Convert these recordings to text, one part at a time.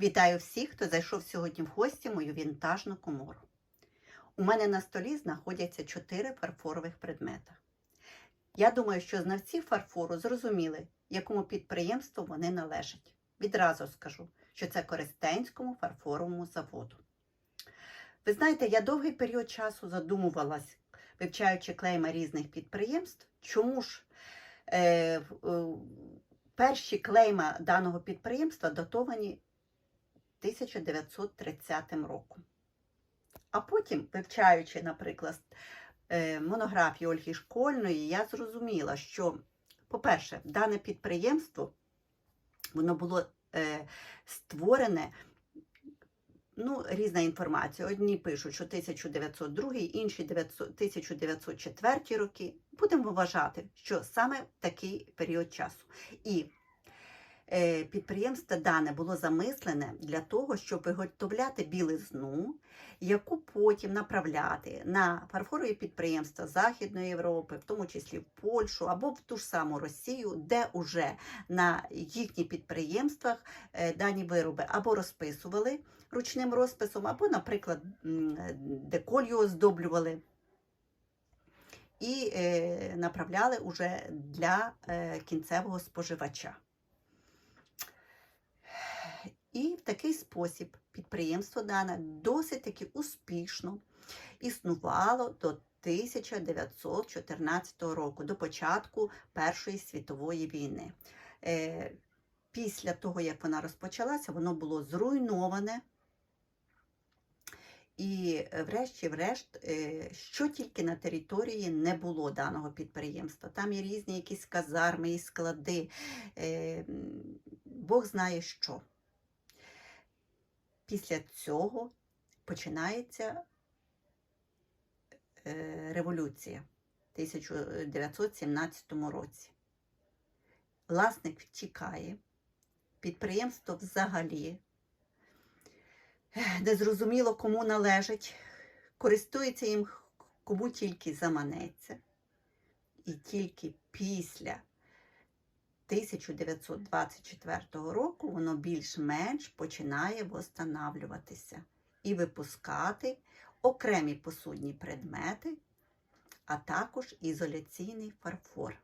Вітаю всіх, хто зайшов сьогодні в гості мою вінтажну комору. У мене на столі знаходяться чотири фарфорових предмета. Я думаю, що знавці фарфору зрозуміли, якому підприємству вони належать. Відразу скажу, що це Користенському фарфоровому заводу. Ви знаєте, я довгий період часу задумувалась, вивчаючи клейма різних підприємств, чому ж е, е, перші клейма даного підприємства датовані 1930 роком. А потім, вивчаючи, наприклад, е, монографію Ольги Школьної, я зрозуміла, що, по-перше, дане підприємство воно було е, створене. Ну, різна інформація. Одні пишуть, що 1902, інші 900 1904 роки. Будемо вважати, що саме такий період часу. І підприємство дане було замислене для того, щоб виготовляти білизну, яку потім направляти на фарфорові підприємства Західної Європи, в тому числі в Польщу або в ту ж саму Росію, де уже на їхніх підприємствах е, дані вироби або розписували ручним розписом, або, наприклад, деколью оздоблювали. І е, направляли уже для е, кінцевого споживача. І в такий спосіб підприємство дане досить таки успішно існувало до 1914 року, до початку Першої світової війни. Е, Після того, як вона розпочалася, воно було зруйноване. І, е, врешті-врешт, е, що тільки на території не було даного підприємства. Там є різні якісь казарми і склади. Бог знає що. Після цього починається е, революція в 1917 році. Власник втікає, підприємство взагалі не зрозуміло, кому належить, користується їм кому тільки заманеться. І тільки після 1924 року воно більш-менш починає восстанавлюватися і випускати окремі посудні предмети, а також ізоляційний фарфор.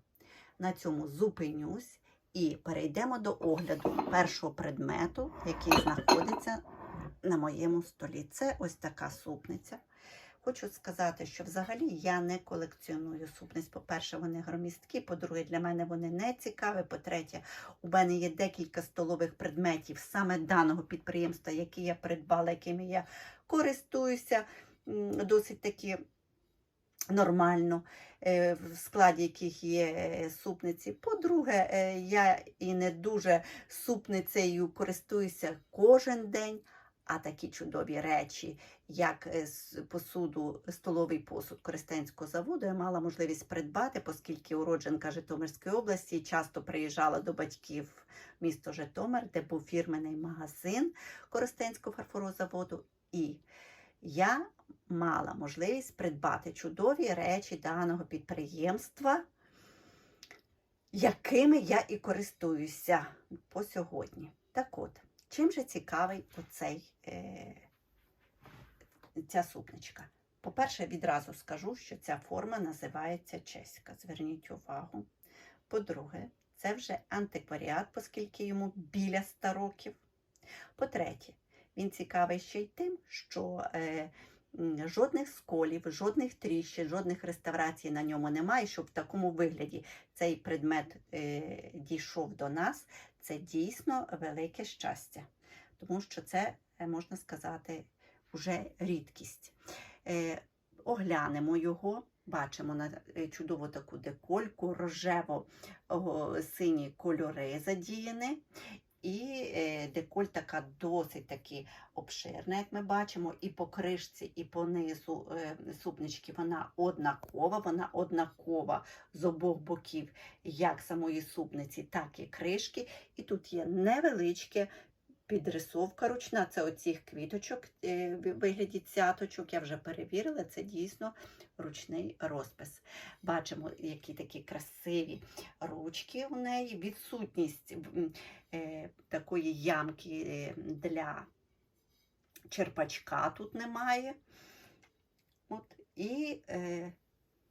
На цьому зупинюсь і перейдемо до огляду першого предмету, який знаходиться на моєму столі. Це ось така супниця. Хочу сказати, що взагалі я не колекціоную супниць. По-перше, вони громісткі, по-друге, для мене вони не цікаві. По-третє, у мене є декілька столових предметів саме даного підприємства, які я придбала, якими я користуюся досить таки нормально, е, в складі яких є е, супниці. По-друге, е, я і не дуже супницею користуюся кожен день. А такі чудові речі, як е, з посуду, столовий посуд Користенського заводу, я мала можливість придбати, оскільки уродженка Житомирської області часто приїжджала до батьків в місто Житомир, де був фірменний магазин Користенського фарфорового заводу. І я мала можливість придбати чудові речі даного підприємства, якими я і користуюся по сьогодні. Так от. Чим же цікавий оцей, е, ця супничка? По-перше, відразу скажу, що ця форма називається чеська. Зверніть увагу. По-друге, це вже антикваріат, оскільки йому біля 100 років. По-третє, він цікавий ще й тим, що е, жодних сколів, жодних тріщин, жодних реставрацій на ньому немає, щоб в такому вигляді цей предмет е, дійшов до нас. Це дійсно велике щастя, тому що це, е, можна сказати, вже рідкість. Е, оглянемо його, бачимо на чудову таку декольку, рожево-сині кольори задіяні. І е, деколь така досить таки обширна, як ми бачимо, і по кришці, і по низу е, супнички вона однакова, вона однакова з обох боків, як самої супниці, так і кришки. І тут є невеличке підрисовка ручна. Це оцих квіточок е, в вигляді цяточок. Я вже перевірила, це дійсно ручний розпис. Бачимо, які такі красиві ручки у неї, відсутність е, такої ямки е, для черпачка тут немає. От, і е,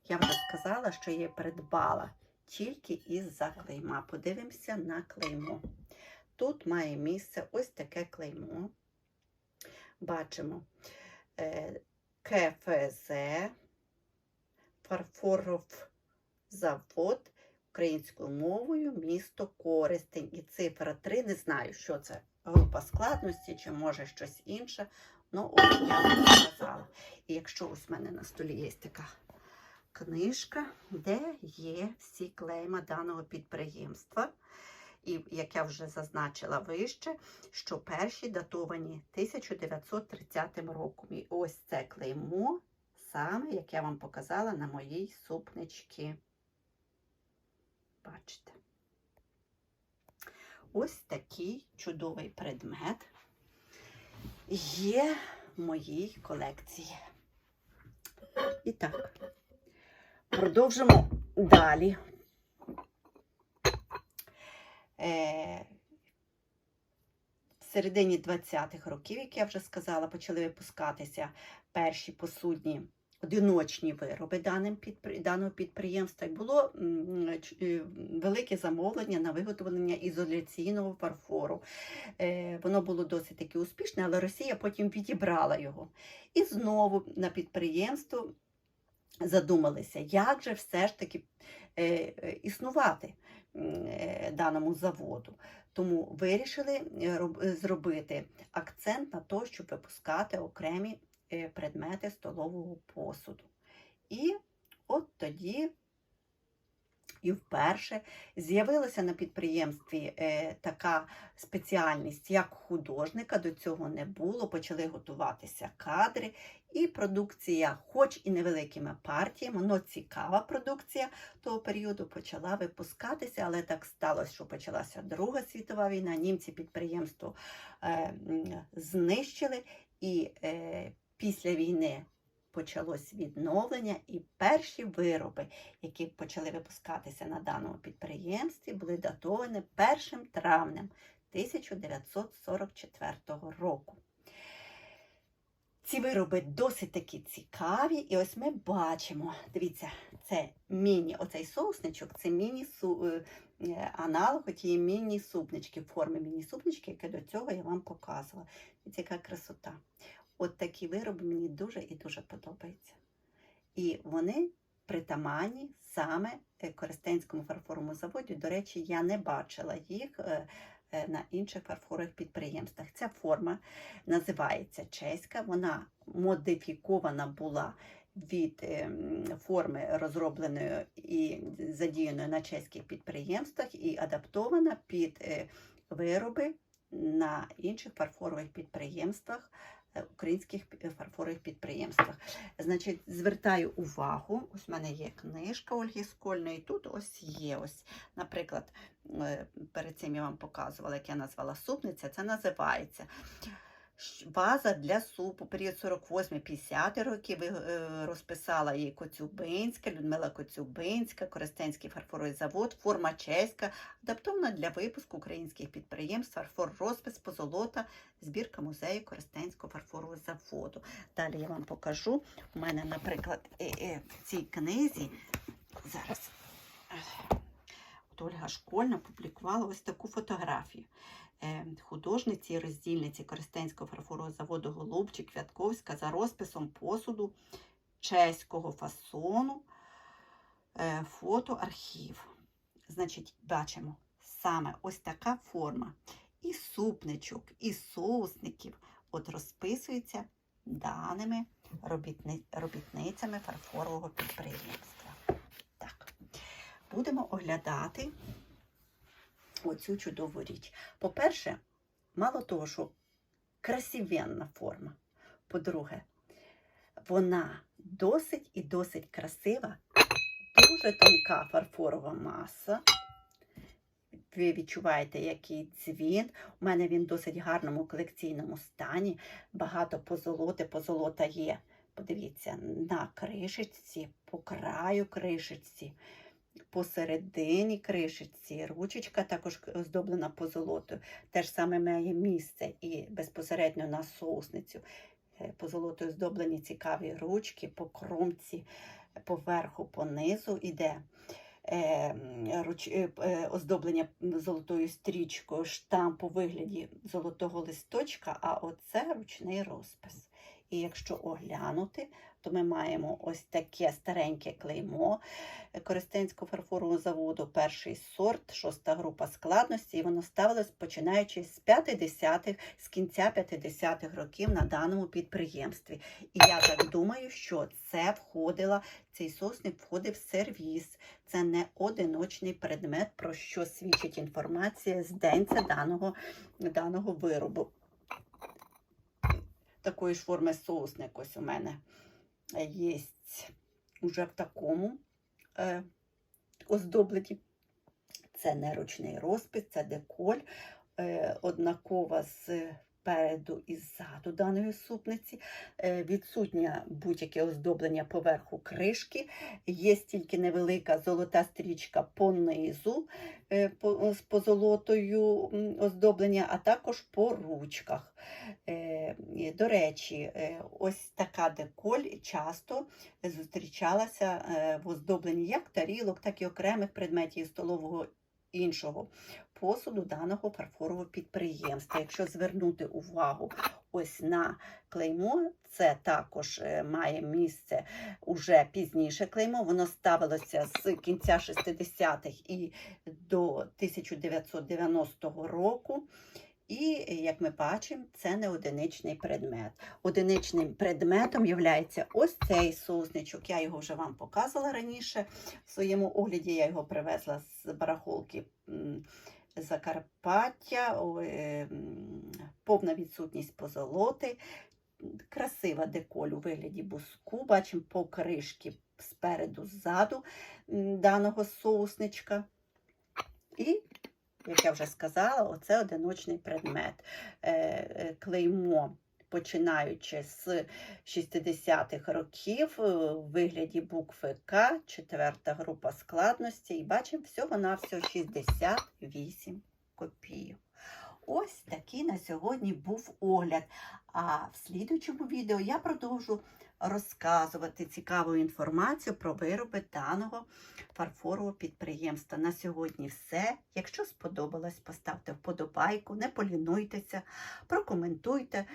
я вже сказала, що я придбала тільки із-за клейма. Подивимося на клеймо. Тут має місце ось таке клеймо. Бачимо е, КФЗ, фарфоров завод українською мовою, місто Користень. І цифра 3, не знаю, що це група складності, чи може щось інше. Ну, ось я вам сказала. І якщо ось в мене на столі є така книжка, де є всі клейма даного підприємства. І як я вже зазначила вище, що перші датовані 1930 роком. І ось це клеймо, саме, як я вам показала на моїй супничці. Бачите. Ось такий чудовий предмет є в моїй колекції. І так, продовжимо далі. Е, в середині 20-х років, як я вже сказала, почали випускатися перші посудні одиночні вироби даного підприємства. І було е, велике замовлення на виготовлення ізоляційного фарфору. Е, Воно було досить таки успішне, але Росія потім відібрала його. І знову на підприємство задумалися, як же все ж таки існувати даному заводу. Тому вирішили е, е, зробити акцент на те, щоб випускати окремі е, предмети столового посуду. І от тоді і вперше з'явилася на підприємстві е, така спеціальність, як художника. До цього не було. Почали готуватися кадри, і продукція, хоч і невеликими партіями, але цікава продукція того періоду почала випускатися, але так сталося, що почалася Друга світова війна. Німці підприємство е, знищили, і е, після війни почалось відновлення, і перші вироби, які почали випускатися на даному підприємстві, були датовані 1 травнем 1944 року. Ці вироби досить таки цікаві, і ось ми бачимо, дивіться, це міні, оцей соусничок, це міні-аналог тієї міні-супнички, форми міні-супнички, яке до цього я вам показувала. Дивіться, яка красота. От такі вироби мені дуже і дуже подобаються. І вони притаманні саме е, Коростенському фарфоровому заводі. До речі, я не бачила їх е, е, на інших фарфорових підприємствах. Ця форма називається чеська, вона модифікована була від ем, форми, розробленої і задіяної на чеських підприємствах, і адаптована під вироби на інших фарфорових підприємствах. Е, Українських фарфорових підприємствах. Значить, звертаю увагу, ось в мене є книжка Ольги Скольної, тут ось є ось, наприклад, е, перед цим я вам показувала, як я назвала супниця, це називається ваза для супу, період 48-50 років, е, розписала її Коцюбинська, Людмила Коцюбинська, Коростенський фарфоровий завод, форма чеська, адаптована для випуску українських підприємств, фарфор розпис, позолота, збірка музею Коростенського фарфорового заводу. Далі я вам покажу. У мене, наприклад, е, е, в цій книзі зараз. От Ольга Школьна публікувала ось таку фотографію е, художниці і роздільниці Коростенського фарфорового заводу Голубчик Квятковська за розписом посуду чеського фасону, е, фотоархів. Значить, бачимо саме ось така форма. І супничок, і соусників от розписується даними робітни, робітницями фарфорового підприємства. Будемо оглядати оцю чудову річ. По-перше, мало того, що красивенна форма. По-друге, вона досить і досить красива, дуже тонка фарфорова маса. ви відчуваєте, який дзвін. У мене він в досить гарному колекційному стані. Багато позолоти. Позолота є. Подивіться, на кришечці, по краю кришечці, посередині кришечці. Ручечка також оздоблена позолотою. Те ж саме має місце і безпосередньо на соусницю. Е, Позолотою оздоблені цікаві ручки по кромці, поверху, понизу іде. Е, руч, е, е, оздоблення золотою стрічкою, штамп у вигляді золотого листочка, а оце ручний розпис. І якщо оглянути, то ми маємо ось таке стареньке клеймо Коростенського фарфорового заводу, перший сорт, шоста група складності, і воно ставилось починаючи з 50-х, з кінця 50-х років на даному підприємстві. І я так думаю, що це входило, цей сосник входив в сервіс. Це не одиночний предмет, про що свідчить інформація з денця даного, даного виробу. Такої ж форми соусник ось у мене є уже в такому е, оздобленні. Це не ручний розпис, це деколь, е, однакова з переду і ззаду даної супниці. Е, відсутнє будь-яке оздоблення поверху кришки. Є тільки невелика золота стрічка по низу е, з позолотою оздоблення, а також по ручках. Е, До речі, е, ось така деколь часто зустрічалася е, в оздобленні як тарілок, так і окремих предметів столового іншого посуду даного фарфорового підприємства. Якщо звернути увагу ось на клеймо, це також е, має місце уже пізніше клеймо. Воно ставилося з кінця 60-х і до 1990 року. І, як ми бачимо, це не одиничний предмет. Одиничним предметом є ось цей соусничок. Я його вже вам показувала раніше. В своєму огляді я його привезла з барахолки Закарпаття, е, повна відсутність позолоти, красива деколь у вигляді буску. Бачимо покришки спереду, ззаду даного соусничка. І як я вже сказала, оце одиночний предмет. Е, е, Клеймо, починаючи з 60-х років, е, в вигляді букви К, четверта група складності, і бачимо всього-навсього 68 копійок. Ось такий на сьогодні був огляд. А в слідуючому відео я продовжу розказувати цікаву інформацію про вироби даного фарфорового підприємства. На сьогодні все. Якщо сподобалось, поставте вподобайку, не полінуйтеся, прокоментуйте,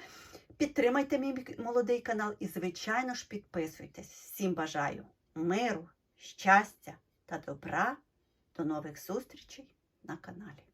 підтримайте мій молодий канал і, звичайно ж, підписуйтесь. Всім бажаю миру, щастя та добра. До нових зустрічей на каналі.